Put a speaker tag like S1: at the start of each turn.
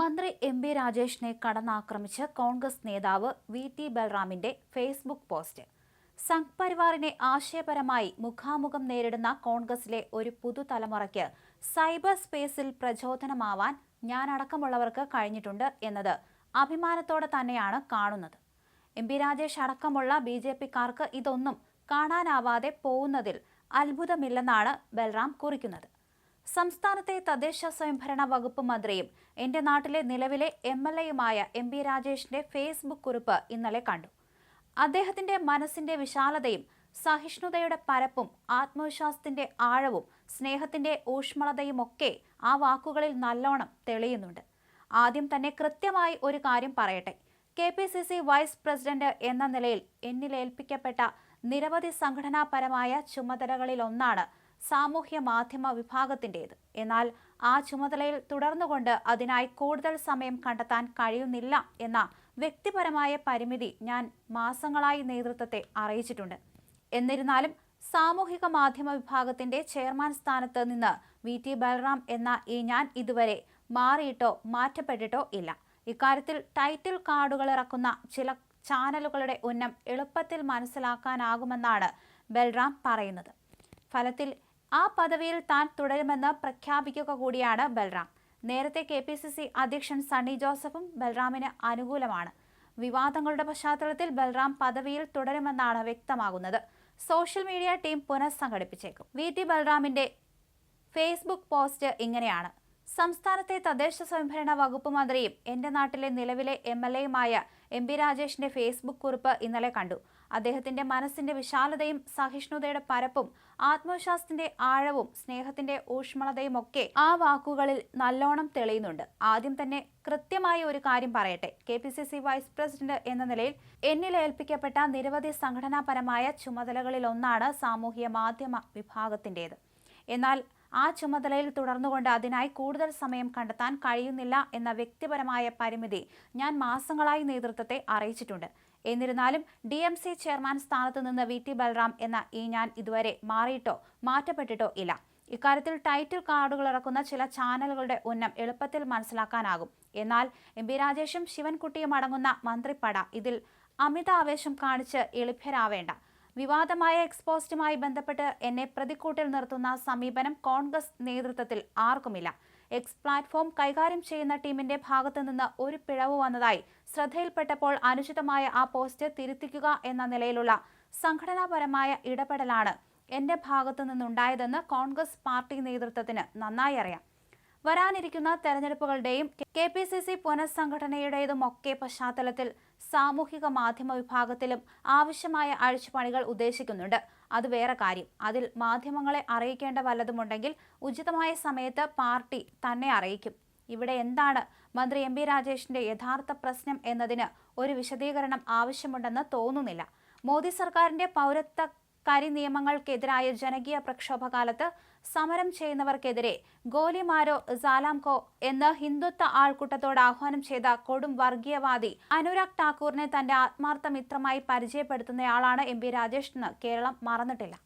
S1: മന്ത്രി M B രാജേഷിനെ കടന്നാക്രമിച്ച് കോൺഗ്രസ് നേതാവ് വി ടി ബൽറാമിന്റെ ഫേസ്ബുക്ക് പോസ്റ്റ്. സംഘ് പരിവാറിനെ ആശയപരമായി മുഖാമുഖം നേരിടുന്ന കോൺഗ്രസിലെ ഒരു പുതുതലമുറയ്ക്ക് സൈബർ സ്പേസിൽ പ്രചോദനമാവാൻ ഞാനടക്കമുള്ളവർക്ക് കഴിഞ്ഞിട്ടുണ്ട് എന്നത് അഭിമാനത്തോടെ തന്നെയാണ് കാണുന്നത്. എം ബി രാജേഷ് അടക്കമുള്ള ബി ജെ പിക്കാർക്ക് ഇതൊന്നും കാണാനാവാതെ പോകുന്നതിൽ അത്ഭുതമില്ലെന്നാണ് ബൽറാം കുറിക്കുന്നത്. സംസ്ഥാനത്തെ തദ്ദേശ സ്വയംഭരണ വകുപ്പ് മന്ത്രിയും എന്റെ നാട്ടിലെ നിലവിലെ എം എൽ എയുമായ എം പി രാജേഷിന്റെ ഫേസ്ബുക്ക് കുറിപ്പ് ഇന്നലെ കണ്ടു. അദ്ദേഹത്തിന്റെ മനസ്സിന്റെ വിശാലതയും സഹിഷ്ണുതയുടെ പരപ്പും ആത്മവിശ്വാസത്തിന്റെ ആഴവും സ്നേഹത്തിന്റെ ഊഷ്മളതയുമൊക്കെ ആ വാക്കുകളിൽ നല്ലോണം തെളിയുന്നുണ്ട്. ആദ്യം തന്നെ കൃത്യമായി ഒരു കാര്യം പറയട്ടെ. K P C C vice president എന്ന നിലയിൽ എന്നിലേൽപ്പിക്കപ്പെട്ട നിരവധി സംഘടനാപരമായ ചുമതലകളിലൊന്നാണ് സാമൂഹ്യ മാധ്യമ വിഭാഗത്തിന്റേത്. എന്നാൽ ആ ചുമതലയിൽ തുടർന്നുകൊണ്ട് അതിനായി കൂടുതൽ സമയം കണ്ടെത്താൻ കഴിയുന്നില്ല എന്ന വ്യക്തിപരമായ പരിമിതി ഞാൻ മാസങ്ങളായി നേതൃത്വത്തെ അറിയിച്ചിട്ടുണ്ട്. എന്നിരുന്നാലും സാമൂഹിക മാധ്യമ വിഭാഗത്തിന്റെ ചെയർമാൻ സ്ഥാനത്ത് നിന്ന് വി. ടി. ബലറാം എന്ന ഈ ഞാൻ ഇതുവരെ മാറിയിട്ടോ മാറ്റപ്പെട്ടിട്ടോ ഇല്ല. ഇക്കാര്യത്തിൽ ടൈറ്റിൽ കാർഡുകൾ ഇറക്കുന്ന ചില ചാനലുകളുടെ ഉന്നം എളുപ്പത്തിൽ മനസ്സിലാക്കാനാകുമെന്നാണ് ബൽറാം പറയുന്നത്. ഫലത്തിൽ ആ പദവിയിൽ താൻ തുടരുമെന്ന് പ്രഖ്യാപിക്കുക കൂടിയാണ് ബൽറാം. നേരത്തെ കെ പി സി സി അധ്യക്ഷൻ സണ്ണി ജോസഫും ബൽറാമിന് അനുകൂലമാണ്. വിവാദങ്ങളുടെ പശ്ചാത്തലത്തിൽ ബൽറാം പദവിയിൽ തുടരുമെന്നാണ് വ്യക്തമാകുന്നത്. സോഷ്യൽ മീഡിയ ടീം പുനഃസംഘടിപ്പിച്ചേക്കും. വി ടി ബൽറാമിന്റെ ഫേസ്ബുക്ക് പോസ്റ്റ് ഇങ്ങനെയാണ്. സംസ്ഥാനത്തെ തദ്ദേശ സ്വയംഭരണ വകുപ്പ് മന്ത്രിയും എന്റെ നാട്ടിലെ നിലവിലെ എം എൽ എയുമായ എം പി രാജേഷിന്റെ ഫേസ്ബുക്ക് കുറിപ്പ് ഇന്നലെ കണ്ടു. അദ്ദേഹത്തിന്റെ മനസ്സിന്റെ വിശാലതയും സഹിഷ്ണുതയുടെ പരപ്പും ആത്മവിശ്വാസത്തിന്റെ ആഴവും സ്നേഹത്തിന്റെ ഊഷ്മളതയും ഒക്കെ ആ വാക്കുകളിൽ നല്ലോണം തെളിയുന്നുണ്ട്. ആദ്യം തന്നെ കൃത്യമായ ഒരു കാര്യം പറയട്ടെ. K P C C vice president എന്ന നിലയിൽ എന്നിൽ ഏൽപ്പിക്കപ്പെട്ട നിരവധി സംഘടനാപരമായ ചുമതലകളിലൊന്നാണ് സാമൂഹ്യ മാധ്യമ വിഭാഗത്തിന്റെത്. എന്നാൽ ആ ചുമതലയിൽ തുടർന്നുകൊണ്ട് അതിനായി കൂടുതൽ സമയം കണ്ടെത്താൻ കഴിയുന്നില്ല എന്ന വ്യക്തിപരമായ പരിമിതി ഞാൻ മാസങ്ങളായി നേതൃത്വത്തെ അറിയിച്ചിട്ടുണ്ട്. എന്നിരുന്നാലും ഡി എം സി ചെയർമാൻ സ്ഥാനത്ത് നിന്ന് വി ടി ബൽറാം എന്ന ഈ ഞാൻ ഇതുവരെ മാറിയിട്ടോ മാറ്റപ്പെട്ടിട്ടോ ഇല്ല. ഇക്കാര്യത്തിൽ ടൈറ്റിൽ കാർഡുകൾ ഇറക്കുന്ന ചില ചാനലുകളുടെ ഉന്നം എളുപ്പത്തിൽ മനസ്സിലാക്കാനാകും. എന്നാൽ എം പി രാജേഷും ശിവൻകുട്ടിയും അടങ്ങുന്ന മന്ത്രിപ്പട ഇതിൽ അമിത ആവേശം കാണിച്ച് എളിഭ്യരാവേണ്ട. വിവാദമായ എക്സ്പോസ്റ്റുമായി ബന്ധപ്പെട്ട് എന്നെ പ്രതിക്കൂട്ടിൽ നിർത്തുന്ന സമീപനം കോൺഗ്രസ് നേതൃത്വത്തിൽ ആർക്കുമില്ല. എക്സ് പ്ലാറ്റ്ഫോം കൈകാര്യം ചെയ്യുന്ന ടീമിന്റെ ഭാഗത്തു നിന്ന് ഒരു പിഴവ് വന്നതായി ശ്രദ്ധയിൽപ്പെട്ടപ്പോൾ അനുചിതമായ ആ പോസ്റ്റ് തിരുത്തിക്കുക എന്ന നിലയിലുള്ള സംഘടനാപരമായ ഇടപെടലാണ് എന്റെ ഭാഗത്തു നിന്നുണ്ടായതെന്ന് കോൺഗ്രസ് പാർട്ടി നേതൃത്വത്തിന് നന്നായി അറിയാം. വരാനിരിക്കുന്ന തെരഞ്ഞെടുപ്പുകളുടെയും കെ പി സി സി പുനഃസംഘടനയുടേതുമൊക്കെ പശ്ചാത്തലത്തിൽ സാമൂഹിക മാധ്യമ വിഭാഗത്തിലും ആവശ്യമായ അഴിച്ചുപണികൾ ഉദ്ദേശിക്കുന്നുണ്ട്. അത് വേറെ കാര്യം. അതിൽ മാധ്യമങ്ങളെ അറിയിക്കേണ്ട വല്ലതുമുണ്ടെങ്കിൽ ഉചിതമായ സമയത്ത് പാർട്ടി തന്നെ അറിയിക്കും. ഇവിടെ എന്താണ് മന്ത്രി എം പി രാജേഷിന്റെ യഥാർത്ഥ പ്രശ്നം എന്നതിന് ഒരു വിശദീകരണം ആവശ്യമുണ്ടെന്ന് തോന്നുന്നില്ല. മോദി സർക്കാരിന്റെ പൗരത്വ കരി നിയമങ്ങൾക്കെതിരായ ജനകീയ പ്രക്ഷോഭകാലത്ത് സമരം ചെയ്യുന്നവർക്കെതിരെ ഗോലിമാരോ സാലാംകോ എന്ന് ഹിന്ദുത്വ ആൾക്കൂട്ടത്തോട് ആഹ്വാനം ചെയ്ത കൊടും വർഗീയവാദി അനുരാഗ് ഠാക്കൂറിനെ തന്റെ ആത്മാർത്ഥ മിത്രമായി പരിചയപ്പെടുത്തുന്നയാളാണ് എം പി രാജേഷ് എന്ന് കേരളം മറന്നിട്ടില്ല.